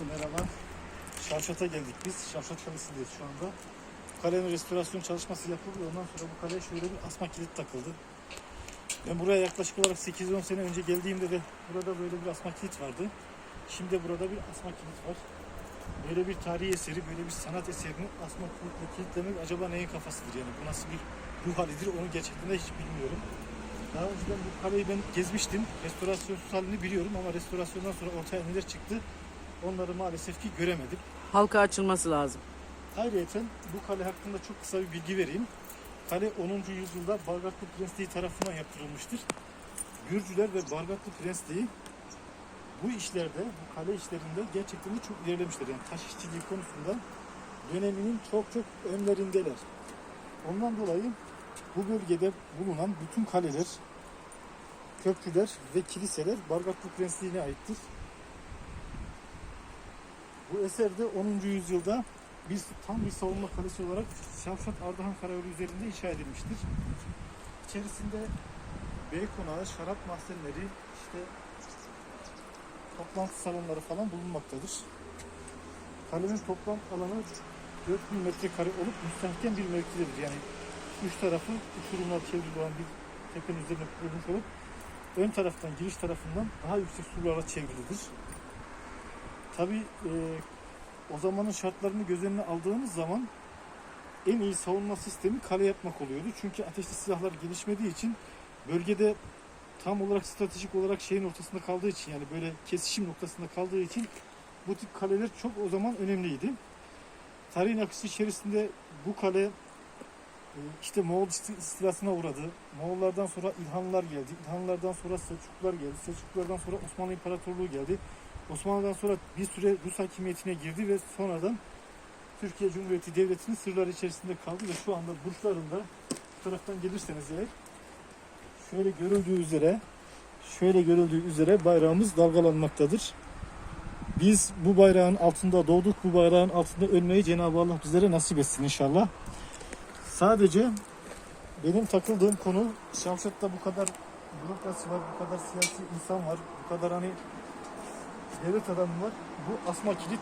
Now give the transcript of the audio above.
Herkese merhaba. Şavşat'a geldik biz. Şavşat Kalesi'ndeyiz şu anda. Kalenin restorasyon çalışması yapıldı. Ondan sonra bu kaleye şöyle bir asma kilit takıldı. Ben buraya yaklaşık olarak 8-10 sene önce geldiğimde de burada böyle bir asma kilit vardı. Şimdi burada bir asma kilit var. Böyle bir tarihi eseri, böyle bir sanat eserini asma kilitle kilitlemek acaba neyin kafasıdır yani? Bu nasıl bir ruh halidir onu gerçekten de hiç bilmiyorum. Daha önceden bu kaleyi ben gezmiştim. Restorasyonsuz halini biliyorum ama restorasyondan sonra ortaya neler çıktı onları maalesef ki göremedim. Halka açılması lazım. Ayrıca bu kale hakkında çok kısa bir bilgi vereyim. Kale 10. yüzyılda Bargatlı Prensliği tarafından yaptırılmıştır. Gürcüler ve Bargatlı Prensliği bu işlerde, bu kale işlerinde gerçekten çok ilerlemişler. Yani taş işçiliği konusunda döneminin çok çok önlerindeler. Ondan dolayı bu bölgede bulunan bütün kaleler, köprüler ve kiliseler Bargatlı Prensliği'ne aittir. Bu eser de 10. yüzyılda bir tam bir savunma kalesi olarak Şavşat Ardahan Karayolu üzerinde inşa edilmiştir. İçerisinde bey konağı, şarap mahzenleri, işte toplantı salonları falan bulunmaktadır. Kalenin toplam alanı 4000 metrekare olup müstehkem bir mevkidedir. Yani üç tarafı uçurumlar çevrili olan bir tepenin üzerine kurulmuş olup ön taraftan, giriş tarafından daha yüksek surlara çevrilidir. Tabii e, o zamanın şartlarını göz önüne aldığımız zaman en iyi savunma sistemi kale yapmak oluyordu. Çünkü ateşli silahlar gelişmediği için bölgede tam olarak stratejik olarak şeyin ortasında kaldığı için yani böyle kesişim noktasında kaldığı için bu tip kaleler çok o zaman önemliydi. Tarihin akışı içerisinde bu kale işte Moğol isti- istilasına uğradı. Moğollardan sonra İlhanlılar geldi. İlhanlılardan sonra Selçuklular geldi. Selçuklulardan sonra Osmanlı İmparatorluğu geldi. Osmanlı'dan sonra bir süre Rus hakimiyetine girdi ve sonradan Türkiye Cumhuriyeti Devleti'nin sırları içerisinde kaldı ve şu anda burçlarında bu taraftan gelirseniz eğer şöyle görüldüğü üzere şöyle görüldüğü üzere bayrağımız dalgalanmaktadır. Biz bu bayrağın altında doğduk, bu bayrağın altında ölmeyi Cenab-ı Allah bizlere nasip etsin inşallah. Sadece benim takıldığım konu Şavşat'ta bu kadar bürokrasi var, bu kadar siyasi insan var, bu kadar hani devlet adamı var. Bu asma kilit